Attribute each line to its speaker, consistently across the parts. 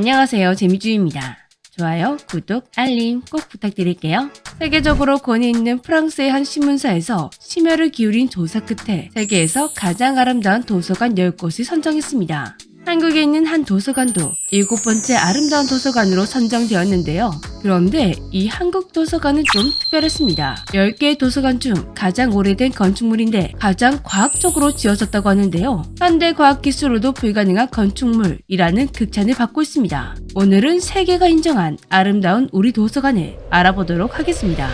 Speaker 1: 안녕하세요. 재미주입니다. 좋아요, 구독, 알림 꼭 부탁드릴게요. 세계적으로 권위 있는 프랑스의 한 신문사에서 심혈을 기울인 조사 끝에 세계에서 가장 아름다운 도서관 10곳을 선정했습니다. 한국에 있는 한 도서관도 일곱 번째 아름다운 도서관으로 선정되었는데요. 그런데 이 한국 도서관은 좀 특별했습니다. 10개의 도서관 중 가장 오래된 건축물인데 가장 과학적으로 지어졌다고 하는데요. 현대 과학 기술로도 불가능한 건축물이라는 극찬을 받고 있습니다. 오늘은 세계가 인정한 아름다운 우리 도서관을 알아보도록 하겠습니다.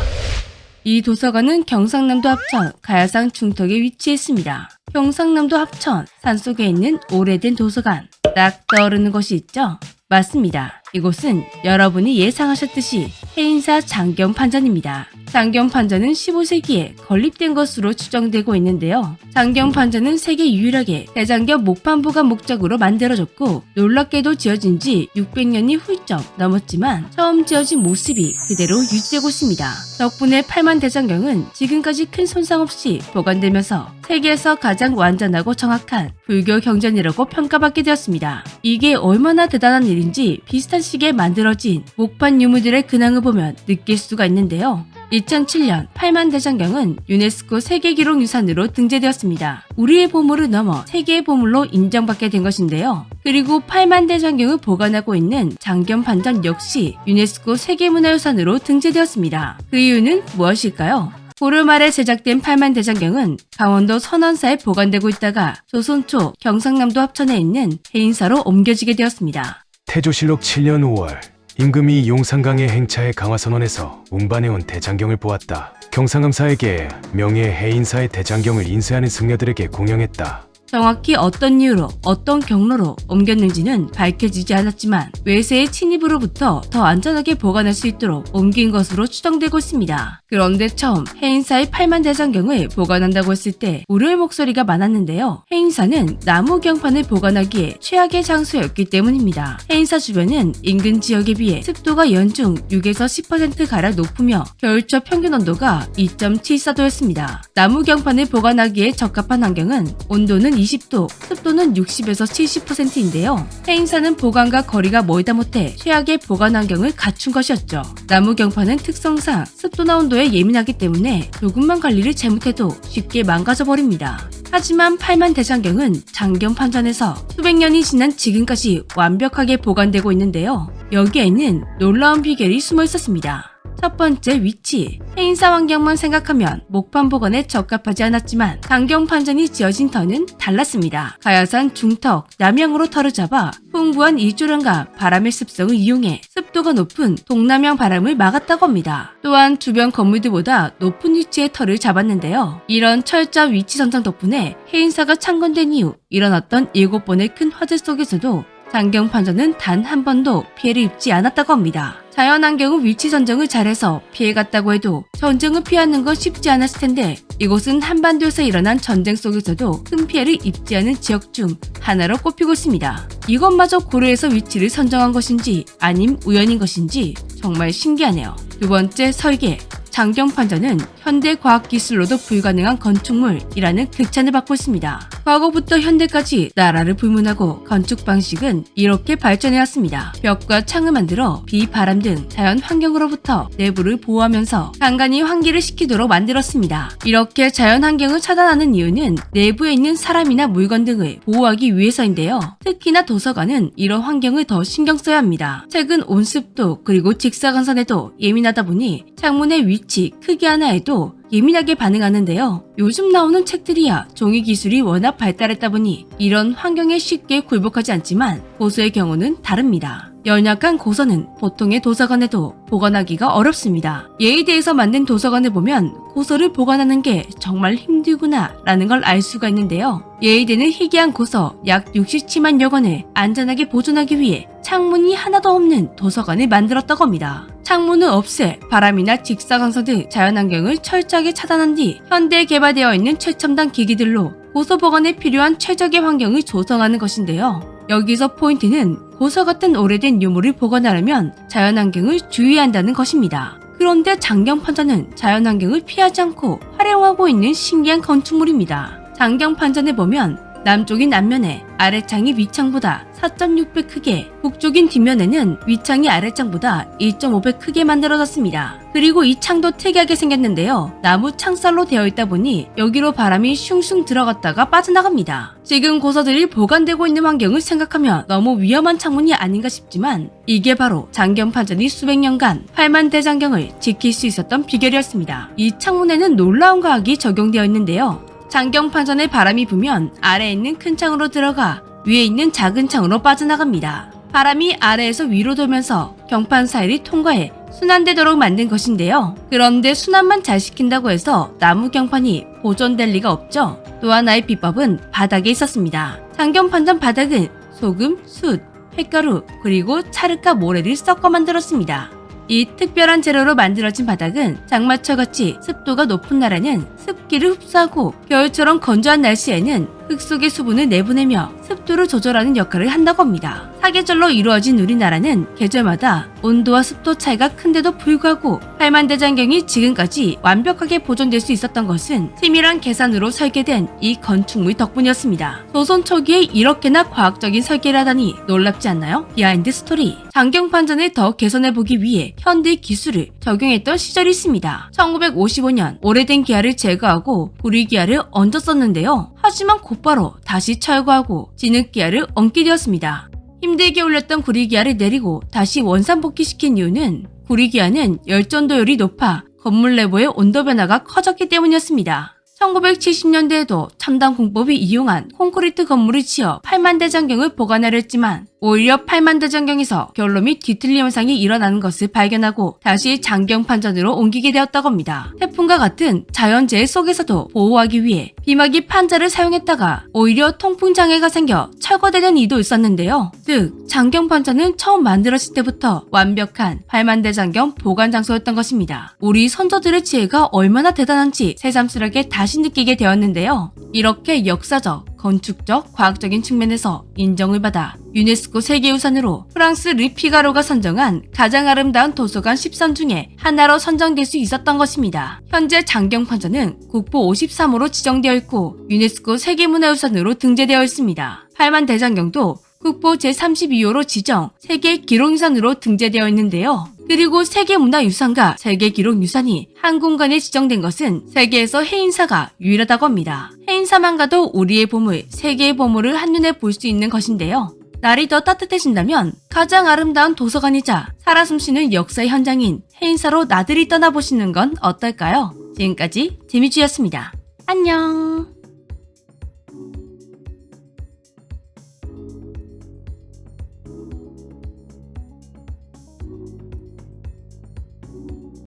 Speaker 1: 이 도서관은 경상남도 합천 가야산 중턱에 위치했습니다. 경상남도 합천 산 속에 있는 오래된 도서관 딱 떠오르는 곳이 있죠? 맞습니다. 이곳은 여러분이 예상하셨듯이 해인사 장경 판전입니다. 장경 판전은 15세기에 건립된 것으로 추정되고 있는데요. 장경 판전은 세계 유일하게 대장경 목판부가 목적으로 만들어졌고 놀랍게도 지어진 지 600년이 훌쩍 넘었지만 처음 지어진 모습이 그대로 유지되고 있습니다. 덕분에 8만 대장경은 지금까지 큰 손상 없이 보관되면서 세계에서 가장 완전하고 정확한 불교 경전이라고 평가받게 되었습니다. 이게 얼마나 대단한 일인지 비슷한 시기에 만들어진 목판 유물들의 근황을 보면 느낄 수가 있는데요. 2007년 8만 대장경은 유네스코 세계기록 유산으로 등재되었습니다. 우리의 보물을 넘어 세계의 보물로 인정받게 된 것인데요. 그리고 8만 대장경을 보관하고 있는 장경 판전 역시 유네스코 세계문화유산으로 등재되었습니다. 그 이유는 무엇일까요? 고려 말에 제작된 8만 대장경은 강원도 선원사에 보관되고 있다가 조선 초 경상남도 합천에 있는 해인사로 옮겨지게 되었습니다.
Speaker 2: 태조실록 7년 5월 임금이 용산강의 행차에 강화선원에서 운반해온 대장경을 보았다. 경상암사에게 명예 해인사의 대장경을 인쇄하는 승려들에게 공양했다.
Speaker 1: 정확히 어떤 이유로 어떤 경로로 옮겼는지는 밝혀지지 않았지만 외세의 침입으로부터 더 안전하게 보관할 수 있도록 옮긴 것으로 추정되고 있습니다. 그런데 처음 해인사의 8만 대장경을 보관한다고 했을 때 우려의 목소리가 많았는데요. 해인사는 나무 경판을 보관하기에 최악의 장소였기 때문입니다. 해인사 주변은 인근 지역에 비해 습도가 연중 6에서 10%가량 높으며 겨울철 평균 온도가 2.74도였습니다. 나무 경판을 보관하기에 적합한 환경은 온도는 20도, 습도는 60에서 70%인데요. 해인사는 보관과 거리가 멀다 못해 최악의 보관 환경을 갖춘 것이었죠. 나무 경판은 특성상 습도나 온도에 예민하기 때문에 조금만 관리를 잘못해도 쉽게 망가져 버립니다. 하지만 8만 대장경은 장경 판전에서 수백 년이 지난 지금까지 완벽하게 보관되고 있는데요. 여기에는 놀라운 비결이 숨어 있었습니다. 첫 번째 위치. 해인사 환경만 생각하면 목판 보관에 적합하지 않았지만 강경 판전이 지어진 터는 달랐습니다. 가야산 중턱, 남향으로 터를 잡아 풍부한 일조량과 바람의 습성을 이용해 습도가 높은 동남향 바람을 막았다고 합니다. 또한 주변 건물들보다 높은 위치에 터를 잡았는데요. 이런 철저 위치 선정 덕분에 해인사가 창건된 이후 일어났던 7번의 큰 화재 속에서도 장경 판전은 단한 번도 피해를 입지 않았다고 합니다. 자연환경의 위치 선정을 잘해서 피해갔다고 해도 전쟁을 피하는 건 쉽지 않았을 텐데 이곳은 한반도에서 일어난 전쟁 속에서도 큰 피해를 입지 않은 지역 중 하나로 꼽히고 있습니다. 이것마저 고려해서 위치를 선정한 것인지 아님 우연인 것인지 정말 신기하네요. 두 번째 설계. 장경판전은 현대 과학기술로도 불가능한 건축물이라는 극찬을 받고 있습니다. 과거부터 현대까지 나라를 불문하고 건축 방식은 이렇게 발전해왔습니다. 벽과 창을 만들어 비, 바람 등 자연 환경으로부터 내부를 보호하면서 간간히 환기를 시키도록 만들었습니다. 이렇게 자연 환경을 차단하는 이유는 내부에 있는 사람이나 물건 등을 보호하기 위해서인데요. 특히나 도서관은 이런 환경을 더 신경 써야 합니다. 책은 온습도 그리고 직사광선에도 예민하다 보니 창문의 위치, 크기 하나에도 예민하게 반응하는데요. 요즘 나오는 책들이야 종이 기술이 워낙 발달했다 보니 이런 환경에 쉽게 굴복하지 않지만 고서의 경우는 다릅니다. 연약한 고서는 보통의 도서관에도 보관하기가 어렵습니다. 예의대에서 만든 도서관을 보면 고서를 보관하는 게 정말 힘들구나 라는 걸 알 수가 있는데요. 예의대는 희귀한 고서 약 67만여 권을 안전하게 보존하기 위해 창문이 하나도 없는 도서관을 만들었다고 합니다. 창문을 없애 바람이나 직사광선 등 자연환경을 철저하게 차단한 뒤 현대에 개발되어 있는 최첨단 기기들로 고서 보관에 필요한 최적의 환경을 조성하는 것인데요. 여기서 포인트는 고서 같은 오래된 유물을 보관하려면 자연환경을 주의해야 한다는 것입니다. 그런데 장경판전은 자연환경을 피하지 않고 활용하고 있는 신기한 건축물입니다. 장경판전에 보면 남쪽인 앞면에 아래창이 위창보다 4.6배 크게, 북쪽인 뒷면에는 위창이 아래창보다 2.5배 크게 만들어졌습니다. 그리고 이 창도 특이하게 생겼는데요. 나무 창살로 되어 있다 보니 여기로 바람이 슝슝 들어갔다가 빠져나갑니다. 지금 고서들이 보관되고 있는 환경을 생각하면 너무 위험한 창문이 아닌가 싶지만 이게 바로 장경판전이 수백 년간 팔만 대장경을 지킬 수 있었던 비결이었습니다. 이 창문에는 놀라운 과학이 적용되어 있는데요. 장경판전에 바람이 불면 아래에 있는 큰 창으로 들어가 위에 있는 작은 창으로 빠져나갑니다. 바람이 아래에서 위로 돌면서 경판 사이를 통과해 순환되도록 만든 것인데요. 그런데 순환만 잘 시킨다고 해서 나무 경판이 보존될 리가 없죠. 또 하나의 비법은 바닥에 있었습니다. 장경판전 바닥은 소금, 숯, 횟가루, 그리고 차르카 모래를 섞어 만들었습니다. 이 특별한 재료로 만들어진 바닥은 장마철같이 습도가 높은 날에는 습기를 흡수하고 겨울처럼 건조한 날씨에는 흙 속의 수분을 내보내며 습도를 조절하는 역할을 한다고 합니다. 사계절로 이루어진 우리나라는 계절마다 온도와 습도 차이가 큰데도 불구하고 팔만대장경이 지금까지 완벽하게 보존될 수 있었던 것은 치밀한 계산으로 설계된 이 건축물 덕분이었습니다. 조선 초기에 이렇게나 과학적인 설계를 하다니 놀랍지 않나요? 비하인드 스토리 장경 판전을 더 개선해보기 위해 현대 기술을 적용했던 시절이 있습니다. 1955년 오래된 기아를 제거하고 구리 기아를 얹어 썼는데요. 하지만 곧바로 다시 철거하고 진흙 기아를 얹게 되었습니다. 힘들게 올렸던 구리기아를 내리고 다시 원산복귀시킨 이유는 구리기아는 열전도율이 높아 건물 내부의 온도 변화가 커졌기 때문이었습니다. 1970년대에도 첨단 공법이 이용한 콘크리트 건물을 지어 8만 대장경을 보관하려 했지만 오히려 8만 대 장경에서 결로미 뒤틀림 현상이 일어나는 것을 발견하고 다시 장경 판전으로 옮기게 되었다고 합니다. 태풍과 같은 자연재해 속에서도 보호하기 위해 비마기 판자를 사용했다가 오히려 통풍 장애가 생겨 철거되는 이도 있었는데요. 즉 장경판전은 처음 만들어질 때부터 완벽한 8만 대 장경 보관 장소였던 것입니다. 우리 선조들의 지혜가 얼마나 대단한지 새삼스럽게 다시 느끼게 되었는데요. 이렇게 역사적, 건축적, 과학적인 측면에서 인정을 받아 유네스코 세계유산으로 프랑스 르피가로가 선정한 가장 아름다운 도서관 10선 중에 하나로 선정될 수 있었던 것입니다. 현재 장경판전은 국보 53호로 지정되어 있고 유네스코 세계문화유산으로 등재되어 있습니다. 8만 대장경도 국보 제32호로 지정 세계 기록유산으로 등재되어 있는데요. 그리고 세계문화유산과 세계기록유산이 한 공간에 지정된 것은 세계에서 해인사가 유일하다고 합니다. 해인사만 가도 우리의 보물, 세계의 보물을 한눈에 볼 수 있는 것인데요. 날이 더 따뜻해진다면 가장 아름다운 도서관이자 살아 숨쉬는 역사의 현장인 해인사로 나들이 떠나보시는 건 어떨까요? 지금까지 재미주였습니다. 안녕!